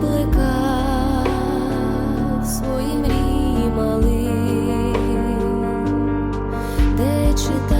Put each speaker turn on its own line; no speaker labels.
плекав свої мрії мали, де читав.